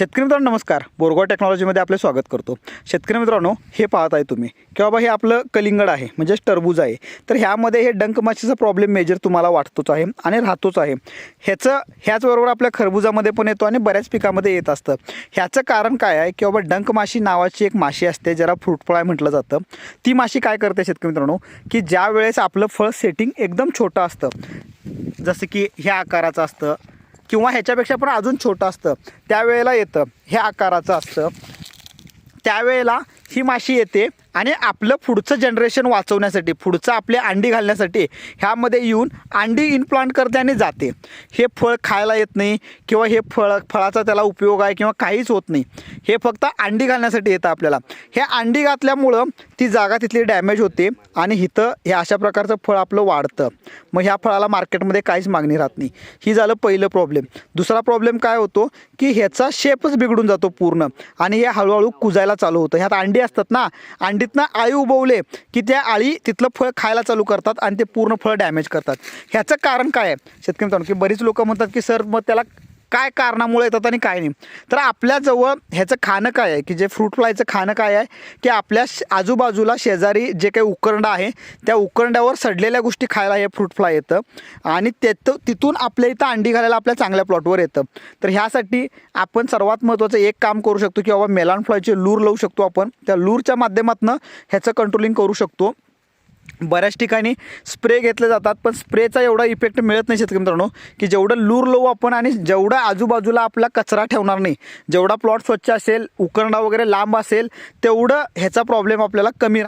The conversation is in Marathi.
शेतकरी मित्रांनो नमस्कार. बोरगाव टेक्नॉलॉजीमध्ये आपले स्वागत करतो. शेतकरी मित्रांनो हे पाहत आहे तुम्ही. की बाबा हे आपलं कलिंगड आहे म्हणजेच टरबूज आहे. तर ह्यामध्ये हे डंक माशीचा प्रॉब्लेम मेजर तुम्हाला वाटतोच आहे आणि राहतोच आहे. ह्याचं ह्याचबरोबर आपल्या खरबुजामध्ये पण येतो आणि बऱ्याच पिकामध्ये येत असतं. ह्याचं कारण काय आहे? की बाबा डंक माशी नावाची एक माशी असते ज्याला फ्रूट म्हटलं जातं. ती माशी काय करते शेतकरी मित्रांनो? की ज्या वेळेस आपलं फळ सेटिंग एकदम छोटं असतं जसं की ह्या आकाराचं असतं किंवा ह्याच्यापेक्षा पण अजून छोटं असतं. त्यावेळेला येतं. हे आकाराचं असतं. त्यावेळेला ही माशी येते. आणि आपलं पुढचं जनरेशन वाचवण्यासाठी पुढचं आपले अंडी घालण्यासाठी ह्यामध्ये येऊन अंडी इन्प्लांट करते आणि जाते. हे फळ खायला येत नाही किंवा हे फळ फळाचा त्याला उपयोग आहे किंवा काहीच होत नाही. हे फक्त अंडी घालण्यासाठी येतं आपल्याला. हे अंडी घातल्यामुळं ती जागा तिथली डॅमेज होते आणि इथं हे अशा प्रकारचं फळ आपलं वाढतं. मग ह्या फळाला मार्केटमध्ये काहीच मागणी राहत नाही. ही झालं पहिलं प्रॉब्लेम दुसरा प्रॉब्लेम काय होतो की ह्याचा शेपच बिघडून जातो पूर्ण. आणि हे हळूहळू कुजायला चालू होतं. ह्यात अंडी असतात ना अंडी अंडीतनं आळी उभवले की त्या आळी तिथलं फळ खायला चालू करतात आणि ते पूर्ण फळ डॅमेज करतात. ह्याचं कारण काय आहे? शेतकरी म्हणतो की बरीच लोक म्हणतात की सर मग त्याला काय कारणामुळे येतात आणि काय नाही. तर आपल्याजवळ ह्याचं खाणं काय आहे? की जे फ्रूट फ्लायचं खाणं काय आहे? की आपल्या श- आजूबाजूला शेजारी जे काही उकरंड आहे त्या उकरंड्यावर सडलेल्या गोष्टी खायला हे फ्रूट फ्लाय येतं. आणि त्यात तिथून आपल्या इथं अंडी घालायला आपल्या चांगल्या प्लॉटवर येतं. तर ह्यासाठी आपण सर्वात महत्त्वाचं एक काम करू शकतो की बाबा मेलान फ्लायचे लूर लावू शकतो आपण. त्या लूरच्या माध्यमातून ह्याचं कंट्रोलिंग करू शकतो. बऱ्याच ठिकाणी स्प्रे घेतले जातात पण स्प्रेचा एवढा इफेक्ट मिळत नाही शेतकरी मित्रांनो की जेवढं लूर लावू आपण आणि जेवढा आजूबाजूला आपला कचरा ठेवणार नाही जेवढा प्लॉट स्वच्छ असेल उकरंडा वगैरे लांब असेल तेवढं ह्याचा प्रॉब्लेम आपल्याला कमी